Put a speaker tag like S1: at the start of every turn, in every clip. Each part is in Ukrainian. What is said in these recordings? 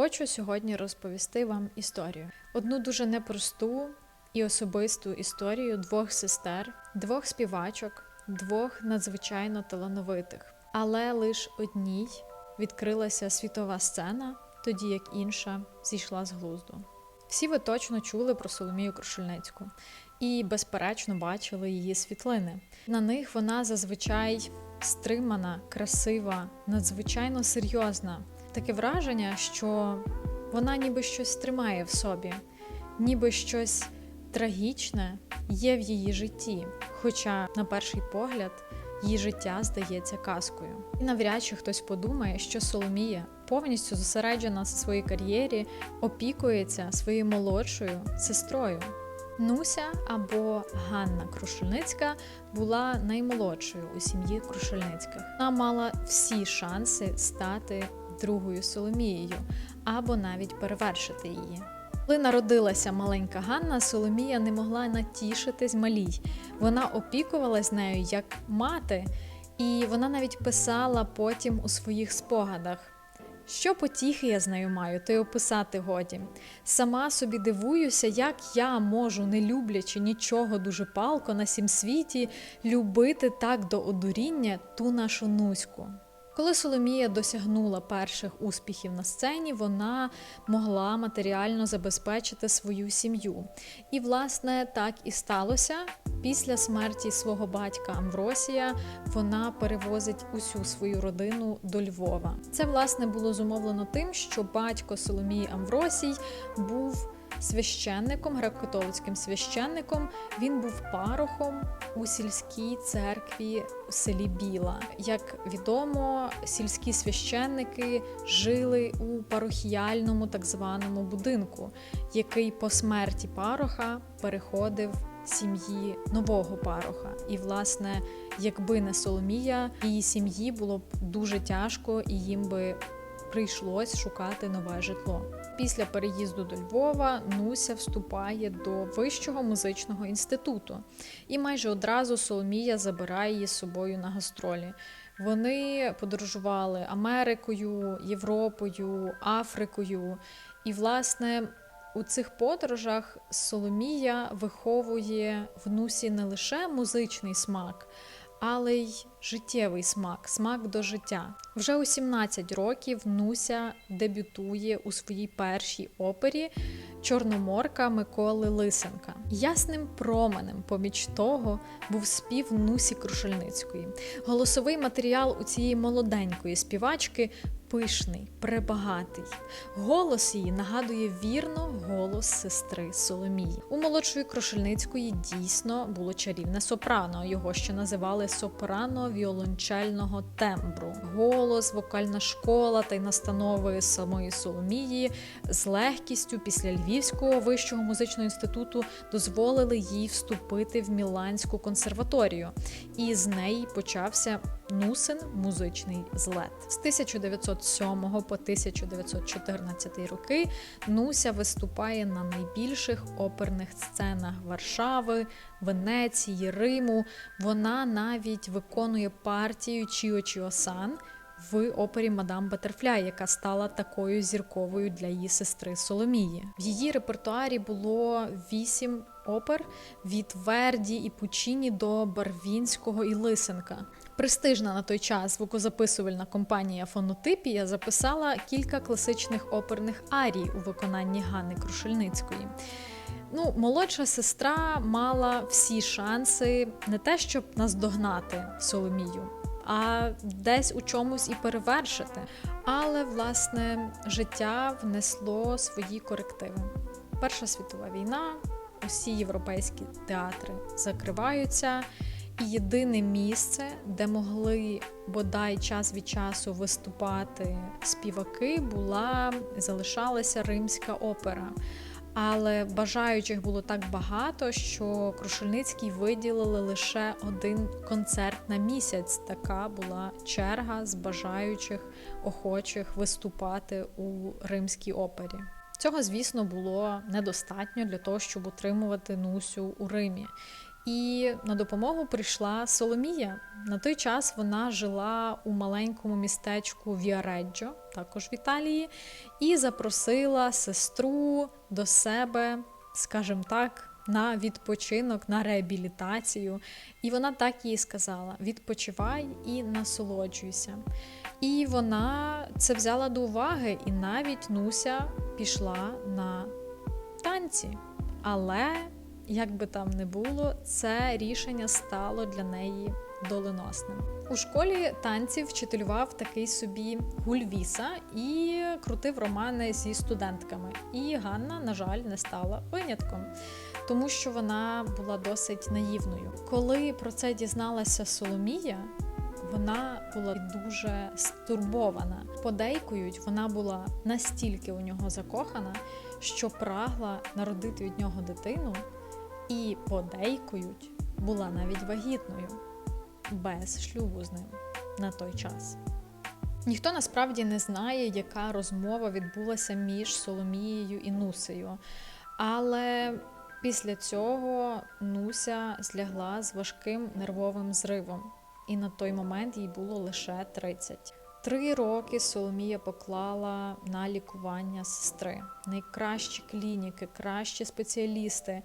S1: Хочу сьогодні розповісти вам історію. Одну дуже непросту і особисту історію двох сестер, двох співачок, двох надзвичайно талановитих. Але лише одній відкрилася світова сцена, тоді як інша зійшла з глузду. Всі ви точно чули про Соломію Крушельницьку і, безперечно, бачили її світлини. На них вона зазвичай стримана, красива, надзвичайно серйозна. Таке враження, що вона ніби щось тримає в собі, ніби щось трагічне є в її житті. Хоча, на перший погляд, її життя здається казкою. І навряд чи хтось подумає, що Соломія повністю зосереджена на своїй кар'єрі, опікується своєю молодшою сестрою. Нуся або Ганна Крушельницька була наймолодшою у сім'ї Крушельницьких. Вона мала всі шанси стати другою Соломією або навіть перевершити її. Коли народилася маленька Ганна, Соломія не могла натішитись малій. Вона опікувалась нею як мати, і вона навіть писала потім у своїх спогадах. Що потіхи я з нею маю, то й описати годі. Сама собі дивуюся, як я можу, не люблячи нічого дуже палко на сім світі, любити так до одуріння ту нашу нуську. Коли Соломія досягнула перших успіхів на сцені, вона могла матеріально забезпечити свою сім'ю. І, власне, так і сталося. Після смерті свого батька Амвросія вона перевозить усю свою родину до Львова. Це власне було зумовлено тим, що батько Соломії Амвросій був священником, греко-католицьким священником. Він був парохом у сільській церкві у селі Біла. Як відомо, сільські священники жили у парохіяльному так званому будинку, який по смерті пароха переходив сім'ї нового пароха. І, власне, якби не Соломія, її сім'ї було б дуже тяжко і їм би прийшлось шукати нове житло. Після переїзду до Львова Нуся вступає до вищого музичного інституту, і майже одразу Соломія забирає її з собою на гастролі. Вони подорожували Америкою, Європою, Африкою. І, власне, у цих подорожах Соломія виховує в Нусі не лише музичний смак, але й життєвий смак, смак до життя. Вже у 17 років Нуся дебютує у своїй першій опері Чорноморка Миколи Лисенка. Ясним променем поміч того був спів Нусі Крушельницької. Голосовий матеріал у цієї молоденької співачки пишний, пребагатий. Голос її нагадує вірно голос сестри Соломії. У молодшої Крушельницької дійсно було чарівне сопрано. Його ще називали сопрано віолончельного тембру. Голос, вокальна школа та й настанови самої Соломії з легкістю після Львівського вищого музичного інституту дозволили їй вступити в Міланську консерваторію, і з неї почався Нусин музичний злет. З 1907 по 1914 роки Нуся виступає на найбільших оперних сценах Варшави, Венеції, Риму. Вона навіть виконує партію Чіо Чіосан в опері Мадам Батерфляй, яка стала такою зірковою для її сестри Соломії. В її репертуарі було вісім опер від Верді і Пучіні до Барвінського і Лисенка. Престижна на той час звукозаписувальна компанія Фонотипія записала кілька класичних оперних арій у виконанні Ганни Крушельницької. Ну, молодша сестра мала всі шанси не те, щоб наздогнати Соломію, а десь у чомусь і перевершити. Але, власне, життя внесло свої корективи. Перша світова війна, усі європейські театри закриваються. Єдине місце, де могли бодай час від часу виступати співаки, була залишалася римська опера. Але бажаючих було так багато, що Крушельницький виділили лише один концерт на місяць. Така була черга з бажаючих охочих виступати у римській опері. Цього, звісно, було недостатньо для того, щоб утримувати Нусю у Римі. І на допомогу прийшла Соломія. На той час вона жила у маленькому містечку Віареджо, також в Італії, і запросила сестру до себе, скажімо так, на відпочинок, на реабілітацію. І вона так їй сказала: відпочивай і насолоджуйся. І вона це взяла до уваги, і навіть Нуся пішла на танці. Але, як би там не було, це рішення стало для неї доленосним. У школі танців вчителював такий собі Гульвіса і крутив романи зі студентками. І Ганна, на жаль, не стала винятком, тому що вона була досить наївною. Коли про це дізналася Соломія, вона була дуже стурбована. Подейкують, вона була настільки у нього закохана, що прагла народити від нього дитину, і подейкують, була навіть вагітною без шлюбу з ним на той час. Ніхто насправді не знає, яка розмова відбулася між Соломією і Нусею. Але після цього Нуся злягла з важким нервовим зривом, і на той момент їй було лише 30. Три роки Соломія поклала на лікування сестри, найкращі клініки, кращі спеціалісти,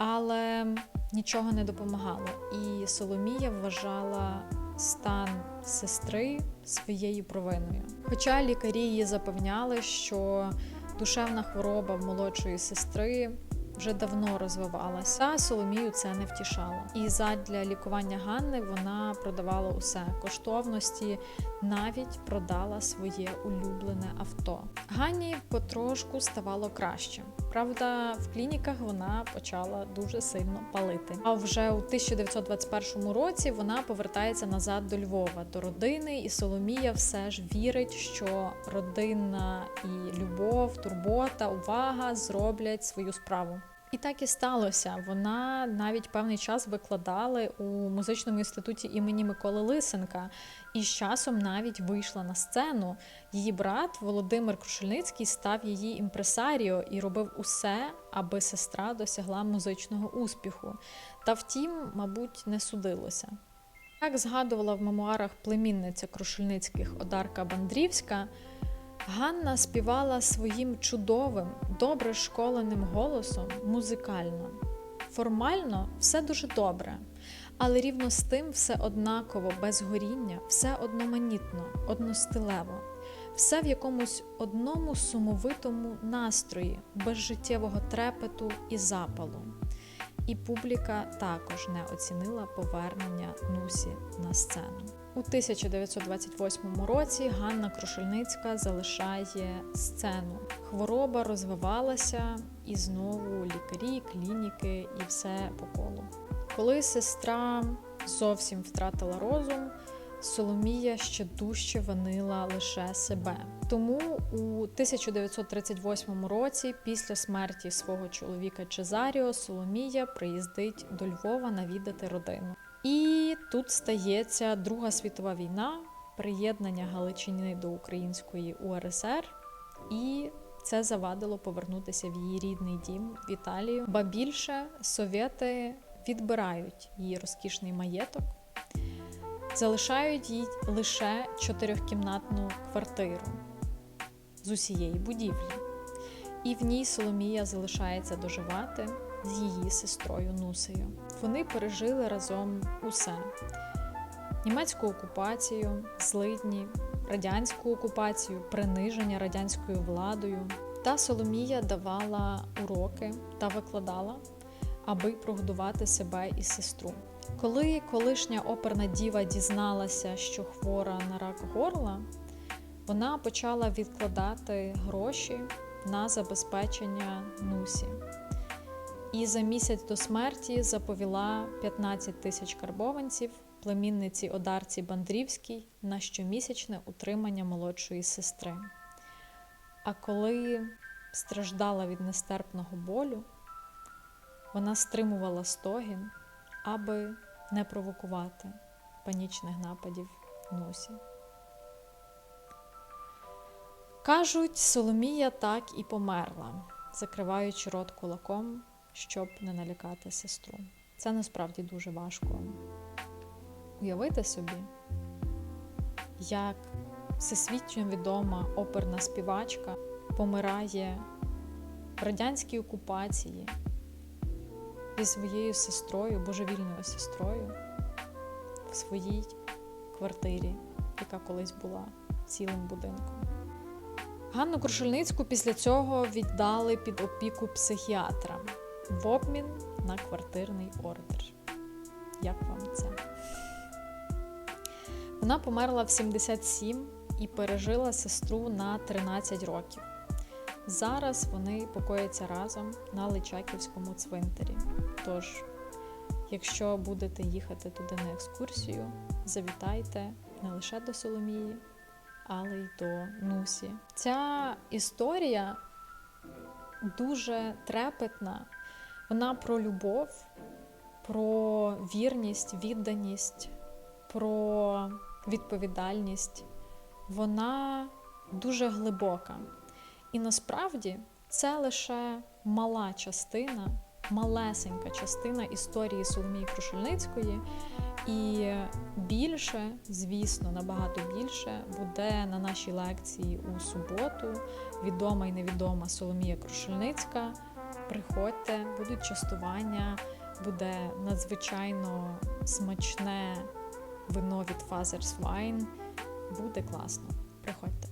S1: але нічого не допомагало. І Соломія вважала стан сестри своєю провиною. Хоча лікарі її запевняли, що душевна хвороба в молодшої сестри вже давно розвивалася. Соломію це не втішало. І задля лікування Ганни вона продавала усе коштовності, навіть продала своє улюблене авто. Ганні потрошку ставало краще. Правда, в клініках вона почала дуже сильно палити. А вже у 1921 році вона повертається назад до Львова, до родини, і Соломія все ж вірить, що родинна і любов, турбота, увага зроблять свою справу. І так і сталося. Вона навіть певний час викладала у музичному інституті імені Миколи Лисенка, і з часом навіть вийшла на сцену. Її брат Володимир Крушельницький став її імпресаріо і робив усе, аби сестра досягла музичного успіху. Та втім, мабуть, не судилося. Як згадувала в мемуарах племінниця Крушельницьких Одарка Бандрівська. Ганна співала своїм чудовим, добре школеним голосом музикально. Формально все дуже добре, але рівно з тим все однаково, без горіння, все одноманітно, одностилево, все в якомусь одному сумовитому настрої, без життєвого трепету і запалу. І публіка також не оцінила повернення Нусі на сцену. У 1928 році Ганна Крушельницька залишає сцену. Хвороба розвивалася, і знову лікарі, клініки і все по колу. Коли сестра зовсім втратила розум, Соломія ще дужче винила лише себе. Тому у 1938 році, після смерті свого чоловіка Чезаріо, Соломія приїздить до Львова навідати родину. Тут стається Друга світова війна, приєднання Галичини до Української УРСР, і це завадило повернутися в її рідний дім в Італію. Ба більше совєти відбирають її розкішний маєток, залишають їй лише чотирьохкімнатну квартиру з усієї будівлі. І в ній Соломія залишається доживати з її сестрою Нусею. Вони пережили разом усе: німецьку окупацію, злидні, радянську окупацію, приниження радянською владою. Та Соломія давала уроки та викладала, аби прогодувати себе і сестру. Коли колишня оперна діва дізналася, що хвора на рак горла, вона почала відкладати гроші на забезпечення Нусі і за місяць до смерті заповіла 15 тисяч карбованців племінниці Одарці Бандрівській на щомісячне утримання молодшої сестри. А коли страждала від нестерпного болю, вона стримувала стогін, аби не провокувати панічних нападів Нусі. Кажуть, Соломія так і померла, закриваючи рот кулаком щоб не налякати сестру. Це насправді дуже важко уявити собі, як всесвітньо відома оперна співачка помирає в радянській окупації зі своєю сестрою, божевільною сестрою, в своїй квартирі, яка колись була цілим будинком. Ганну Крушельницьку після цього віддали під опіку психіатра в обмін на квартирний ордер. Як вам це? Вона померла в 77 і пережила сестру на 13 років. Зараз вони покояться разом на Личаківському цвинтарі. Тож, якщо будете їхати туди на екскурсію, завітайте не лише до Соломії, але й до Нусі. Ця історія дуже трепетна. Вона про любов, про вірність, відданість, про відповідальність. Вона дуже глибока. І насправді це лише мала частина, малесенька частина історії Соломії Крушельницької. І більше, звісно, набагато більше буде на нашій лекції у суботу. Відома і невідома Соломія Крушельницька. Приходьте, будуть частування, буде надзвичайно смачне вино від Father's Wine. Буде класно. Приходьте.